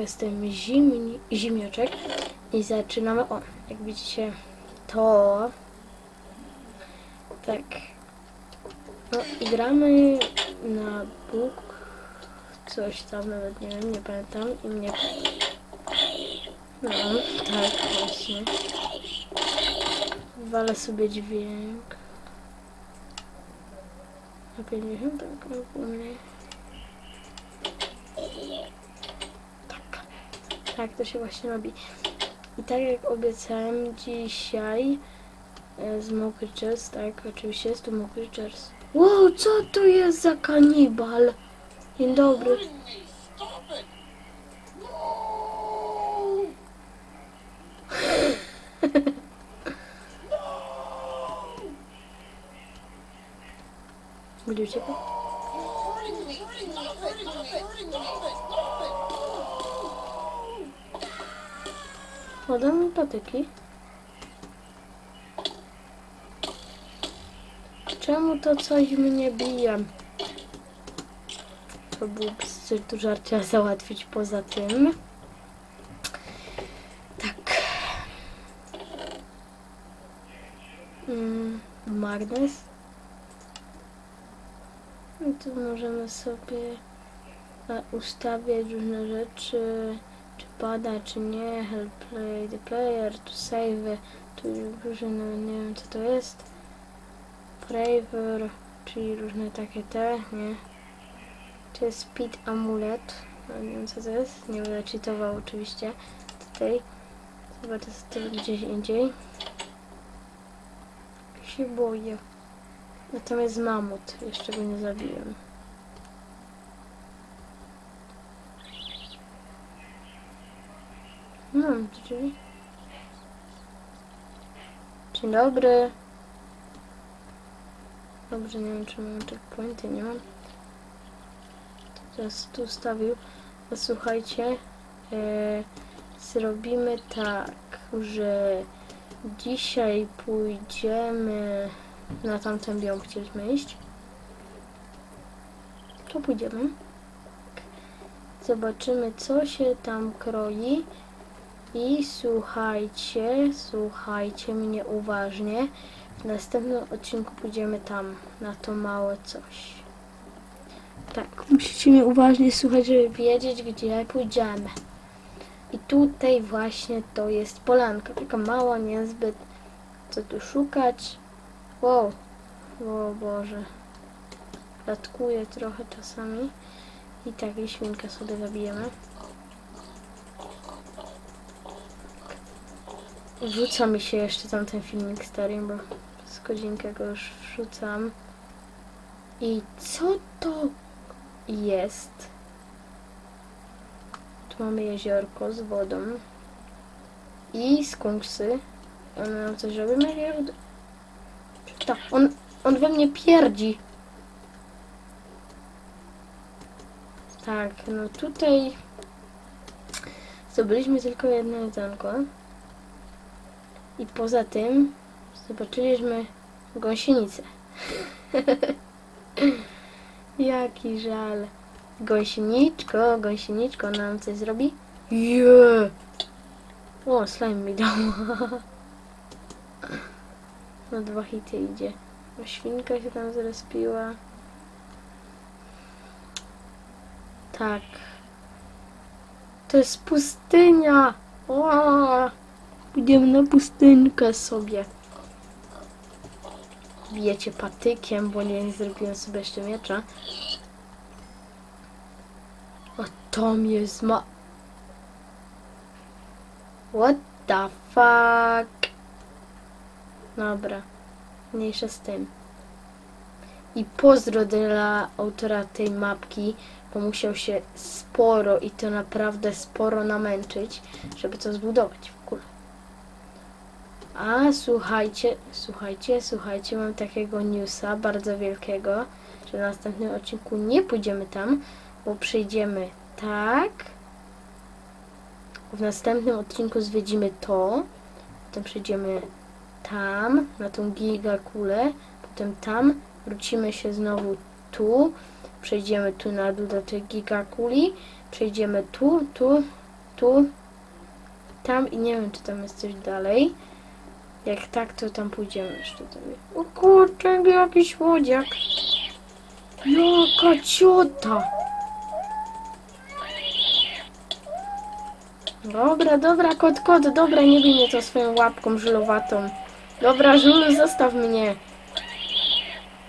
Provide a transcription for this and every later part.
Jestem zimni, zimniaczek i zaczynamy. O, jak widzicie, to tak. No i gramy na Bóg. Coś tam nawet nie wiem, nie pamiętam i mnie. No, tak właśnie. Walę sobie dźwięk. Na 50 tak ogólnie. Tak to się właśnie robi. I tak jak obiecałem dzisiaj e, z Mokry tak, oczywiście jest tu Mokry. Wow, co to jest za kanibal? Dzień dobry. Gdzie uciekał? Podał mi patyki. Czemu to coś mnie bije? To było coś tu żarcia załatwić poza tym. Tak. Mm, magnes. I tu możemy sobie e, ustawiać różne rzeczy, czy pada, czy nie, help play the player, tu save, tu różne, nie wiem co to jest, flavor, czyli różne takie te, nie, to jest speed amulet, no, nie wiem co to jest, nie będę cheatował oczywiście, tutaj, co to gdzieś indziej, się boję. Natomiast mamut, jeszcze go nie zabiłem. No, drzwi. Dzień dobry. Dobrze, nie wiem czy mam checkpointy, nie mam. Teraz tu stawił. No słuchajcie, e, zrobimy tak, że dzisiaj pójdziemy na tamten biom chcieliśmy iść. To pójdziemy. Zobaczymy, co się tam kroi. I słuchajcie, słuchajcie mnie uważnie. W następnym odcinku pójdziemy tam, na to małe coś. Tak, musicie mnie uważnie słuchać, żeby wiedzieć, gdzie pójdziemy. I tutaj właśnie to jest polanka, taka mała, niezbyt. Co tu szukać? Wow, o Boże. Latkuje trochę czasami. I tak, i świnkę sobie zabijemy. Rzuca mi się jeszcze tamten filmik stary, bo z godzinkę go już wrzucam. I co to jest? Tu mamy jeziorko z wodą. I skunksy. One nam coś robią? Tak, on, on we mnie pierdzi. Tak, no tutaj zdobyliśmy tylko jedno jedzonko. I poza tym zobaczyliśmy gąsienicę. Jaki żal. Gąsieniczko, gąsieniczko nam coś zrobi? Je! O, slime mi dał. Na dwa hity idzie. O, świnka się tam zrespiła. Tak. To jest pustynia! Pójdziemy na pustynkę sobie. Bijecie patykiem, bo nie zrobiłem sobie jeszcze miecza. O, Tom jest ma... What the fuck? Dobra, mniejsza z tym. I pozdro dla autora tej mapki, bo musiał się sporo i to naprawdę sporo namęczyć, żeby to zbudować. A słuchajcie, słuchajcie, słuchajcie, mam takiego newsa bardzo wielkiego, że w następnym odcinku nie pójdziemy tam, bo przyjdziemy tak. W następnym odcinku zwiedzimy to, potem przyjdziemy tam, na tą gigakulę, potem tam, wrócimy się znowu tu, przejdziemy tu na do tej gigakuli, Przejdziemy tu, tu, tu, tam i nie wiem, czy tam jest coś dalej. Jak tak, to tam pójdziemy jeszcze dalej. O kurczę, jakiś łodziak. Jaka ciota. Dobra, dobra, kot, kot, dobra, nie bij mnie to swoją łapką żulowatą. Dobra, żul, zostaw mnie.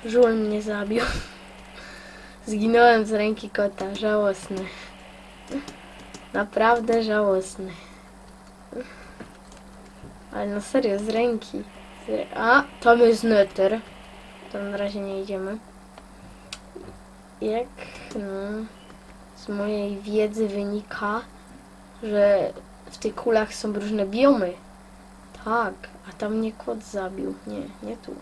Żul mnie zabił. Zginąłem z ręki kota, żałosny. Naprawdę żałosny. Ale na serio, z ręki. A, tam jest neter. To na razie nie idziemy. Jak, no, z mojej wiedzy wynika, że w tych kulach są różne biomy. Tak, a tam mnie kot zabił. Nie, nie tu.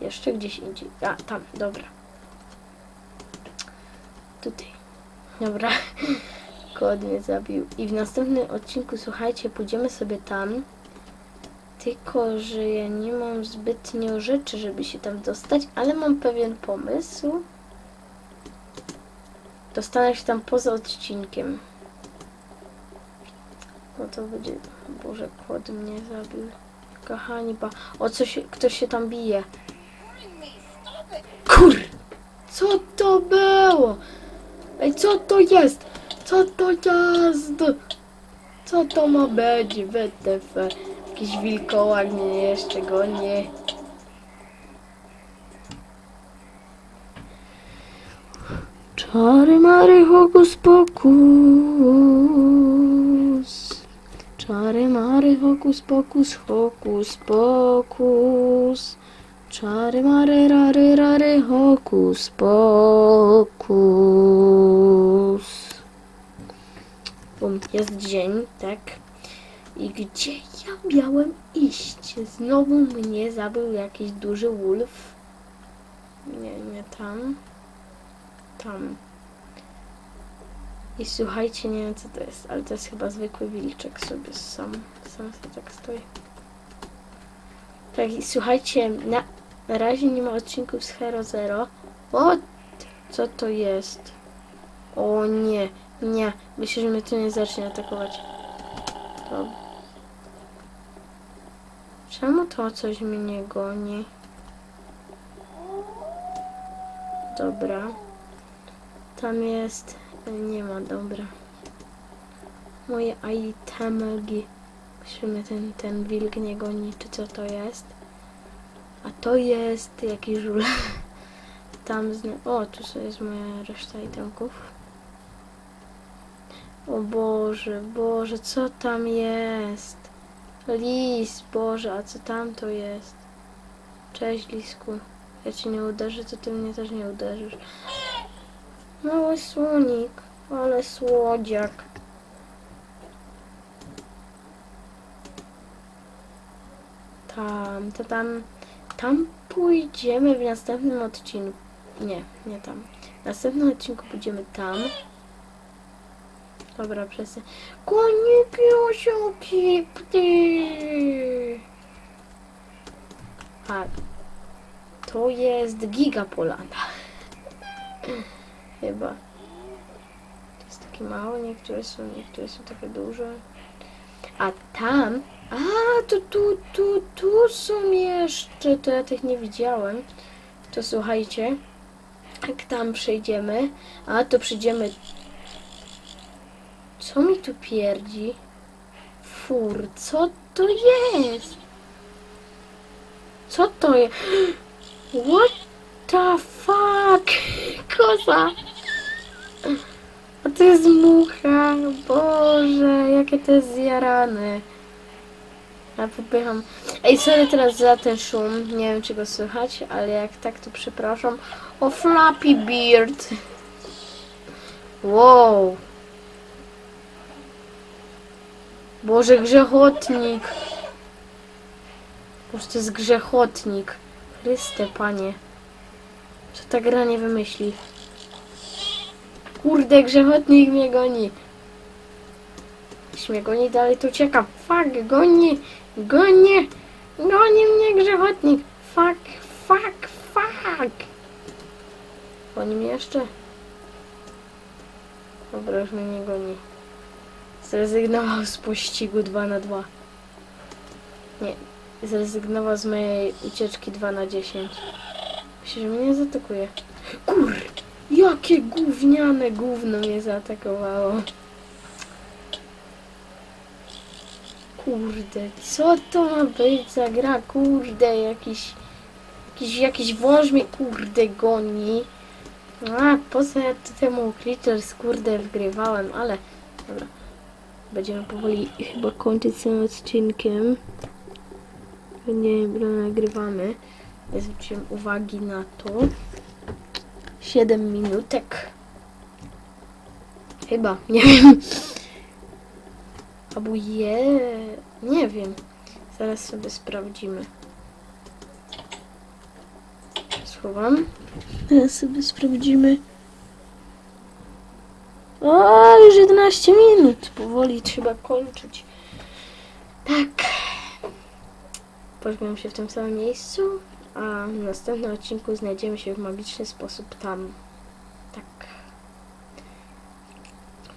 Jeszcze gdzieś indziej. A, tam, dobra. Tutaj. Dobra. Kot mnie zabił. I w następnym odcinku, słuchajcie, pójdziemy sobie tam. Tylko, że ja nie mam zbytnio rzeczy, żeby się tam dostać, ale mam pewien pomysł. Dostanę się tam poza odcinkiem. No to będzie... Boże, kłod mnie zabił. Kochani, ba... O, co się... Ktoś się tam bije. Kur... Co to było? Ej, co to jest? Co to jest? Co to ma być? WTF. Jakiś wilkołak mnie jeszcze goni. Czary mary hokus pokus. Czary mary hokus pokus hokus pokus. Czary mary rary rary hokus pokus. Bum, jest dzień, tak? I gdzie ja miałem iść? Znowu mnie zabił jakiś duży wolf. Nie, nie tam. Tam. I słuchajcie, nie wiem co to jest, ale to jest chyba zwykły wilczek sobie sam. Sam sobie tak stoi. Tak, i słuchajcie, na, na razie nie ma odcinków z Hero Zero. O, co to jest? O nie, nie. Myślę, że mnie to nie zacznie atakować. Czemu to coś mnie goni? Dobra. Tam jest... Nie ma, dobra. Moje itemgi. Musimy ten, ten wilk nie goni, czy co to jest. A to jest jakiś żul. Tam z... O, tu jest moja reszta itemków. O Boże, Boże, co tam jest? Lis, Boże, a co tam to jest? Cześć, Lisku. Ja ci nie uderzę, to ty mnie też nie uderzysz. Mały słonik, ale słodziak. Tam, to tam, tam pójdziemy w następnym odcinku. Nie, nie tam. W następnym odcinku pójdziemy tam. Dobra, przestań. Koniki, osiołki, pty. A, to jest Gigapolanda. Chyba. To jest takie małe, niektóre są, niektóre są takie duże. A tam, a to tu, tu, tu są jeszcze, to ja tych nie widziałem. To słuchajcie, jak tam przejdziemy, a to przejdziemy co mi tu pierdzi? Fur, co to jest? Co to jest? What the fuck? Koza! A to jest mucha, Boże, jakie to jest zjarane. Ja popycham. Ej, sorry teraz za ten szum, nie wiem czy go słychać, ale jak tak to przepraszam. O, Flappy Beard! Wow! Boże, grzechotnik. Boże, to jest grzechotnik. Chryste, panie. Co ta gra nie wymyśli? Kurde, grzechotnik mnie goni. Jeśli mnie goni dalej, to uciekam. Fuck, goni, goni, goni mnie grzechotnik. Fuck, fuck, fuck. Goni mnie jeszcze. Dobra, już mnie nie goni. Zrezygnował z pościgu 2 na 2. Nie, zrezygnował z mojej ucieczki 2 na 10. Myślę, że mnie nie zaatakuje. Kur! Jakie gówniane gówno mnie zaatakowało. Kurde, co to ma być za gra? Kurde, jakiś... Jakiś, jakiś wąż mnie kurde goni. A, po co ja temu Creatures kurde wgrywałem, ale... Dobra. Będziemy powoli chyba kończyć z tym odcinkiem. Nie wiem, nagrywamy. Nie zwróciłem uwagi na to. 7 minutek. Chyba, nie wiem. Albo je... Nie wiem. Zaraz sobie sprawdzimy. Schowam. Teraz sobie sprawdzimy. O, już 11 minut. Powoli trzeba kończyć. Tak. Pożegnam się w tym samym miejscu, a w następnym odcinku znajdziemy się w magiczny sposób tam. Tak.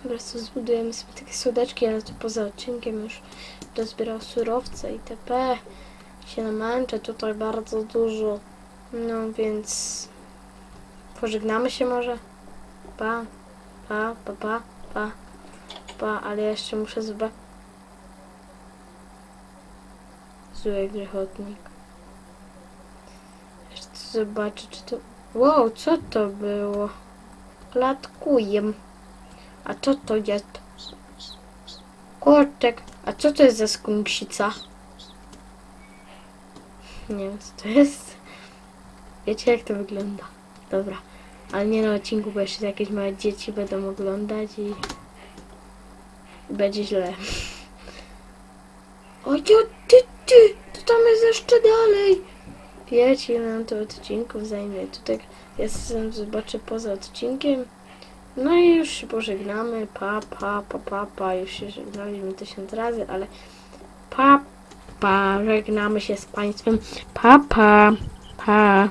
Po prostu zbudujemy sobie takie słodeczki, ale to poza odcinkiem już dozbierał surowce itp. Się namęczę tutaj bardzo dużo. No więc pożegnamy się może. Pa, pa, pa, pa, pa, pa, ale jeszcze muszę zobaczyć. Zły grzechotnik. Jeszcze zobaczę, czy to... Wow, co to było? Klatkuję. A co to jest? Kurczek. A co to jest za skunksica? Nie wiem, co to jest. Wiecie, jak to wygląda? Dobra. Ale nie na odcinku, bo jeszcze jakieś małe dzieci będą oglądać i... będzie źle. O, ty, ty, ty, to tam jest jeszcze dalej. Wiecie, ile nam to odcinków zajmie. Tutaj ja sobie zobaczę poza odcinkiem. No i już się pożegnamy. Pa, pa, pa, pa, pa. Już się żegnaliśmy tysiąc razy, ale pa, pa. Żegnamy się z Państwem. Pa, pa, pa.